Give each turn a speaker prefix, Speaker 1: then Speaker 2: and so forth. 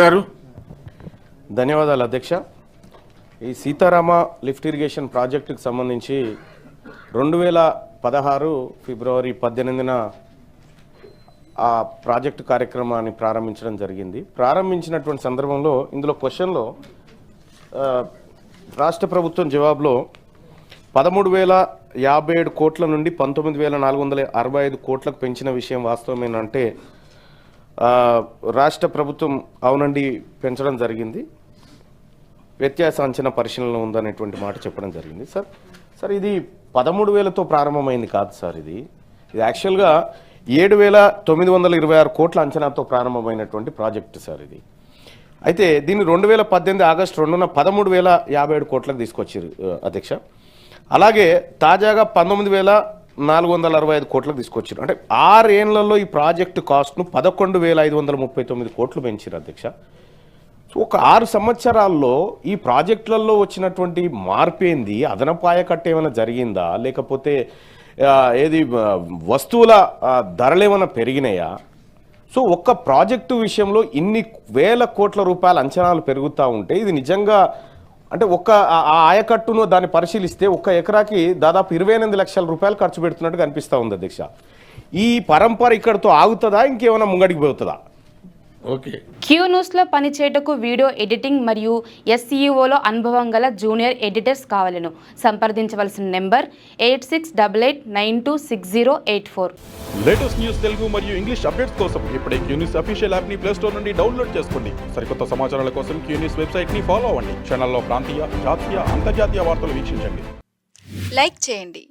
Speaker 1: గారు.
Speaker 2: ధన్యవాదాలు అధ్యక్ష. ఈ సీతారామ లిఫ్ట్ ఇరిగేషన్ ప్రాజెక్టుకు సంబంధించి రెండు వేల పదహారు ఫిబ్రవరి పద్దెనిమిదిన ఆ ప్రాజెక్టు కార్యక్రమాన్ని ప్రారంభించడం జరిగింది. ప్రారంభించినటువంటి సందర్భంలో ఇందులో క్వశ్చన్లో రాష్ట్ర ప్రభుత్వం జవాబులో పదమూడు వేల యాభై ఏడు కోట్ల నుండి పంతొమ్మిది వేల నాలుగు వందల అరవై ఐదు కోట్లకు పెంచిన విషయం వాస్తవమేనంటే రాష్ట్ర ప్రభుత్వం అవునండి పెంచడం జరిగింది. వ్యత్యాస అంచనా పరిశీలన ఉందనేటువంటి మాట చెప్పడం జరిగింది. సార్ సార్ ఇది పదమూడు వేలతో ప్రారంభమైంది కాదు సార్ ఇది. ఇది యాక్చువల్గా ఏడు వేల తొమ్మిది వందల ఇరవై ఆరు కోట్ల అంచనాతో ప్రారంభమైనటువంటి ప్రాజెక్టు సార్ ఇది. అయితే దీన్ని రెండు వేల పద్దెనిమిది ఆగస్టు రెండున పదమూడు వేల యాభై ఏడు కోట్లకు తీసుకొచ్చారు అధ్యక్ష. అలాగే తాజాగా పంతొమ్మిది వేల నాలుగు వందల అరవై ఐదు కోట్లకు తీసుకొచ్చారు అంటే ఆరేళ్ళలో ఈ ప్రాజెక్టు కాస్ట్ను పదకొండు వేల ఐదు వందల ముప్పై తొమ్మిది కోట్లు పెంచారు అధ్యక్ష. సో ఒక ఆరు సంవత్సరాల్లో ఈ ప్రాజెక్టులలో వచ్చినటువంటి మార్పు ఏంది? అదనపు ఆయకట్టు ఏమైనా జరిగిందా? లేకపోతే ఏది వస్తువుల ధరలు ఏమైనా పెరిగినాయా? సో ఒక్క ప్రాజెక్టు విషయంలో ఇన్ని వేల కోట్ల రూపాయల అంచనాలు పెరుగుతూ ఉంటే ఇది నిజంగా అంటే ఒక్క ఆ- ఆయకట్టును దాన్ని పరిశీలిస్తే ఒక్క ఎకరాకి దాదాపు ఇరవై ఎనిమిది లక్షల రూపాయలు ఖర్చు పెడుతున్నట్టు కనిపిస్తూ ఉంది అధ్యక్ష. ఈ పరంపర ఇక్కడతో ఆగుతుందా ఇంకేమైనా ముంగడికి పోతుందా?
Speaker 3: క్యూ న్యూస్లో పనిచేయటకు వీడియో ఎడిటింగ్ మరియు ఎస్ఈఓలో అనుభవం గల జూనియర్ ఎడిటర్స్ కావాలను. సంప్రదించవలసిన number eight six double eight nine two six zero eight four.
Speaker 4: Latest news Telugu మరియు ఇంగ్లీష్ అప్డేట్స్ కోసం ఇప్పుడే క్యూనిస్ అఫీషియల్ యాప్ని ప్లే స్టోర్ నుండి డౌన్లోడ్ చేసుకోండి. సరికొత్త సమాచారాల కోసం క్యూనిస్ వెబ్సైట్ని ఫాలో అవ్వండి. ఛానల్లో ప్రాంతీయ జాతీయ అంతర్జాతీయ వార్తలు వీక్షించండి.
Speaker 5: లైక్ చేయండి.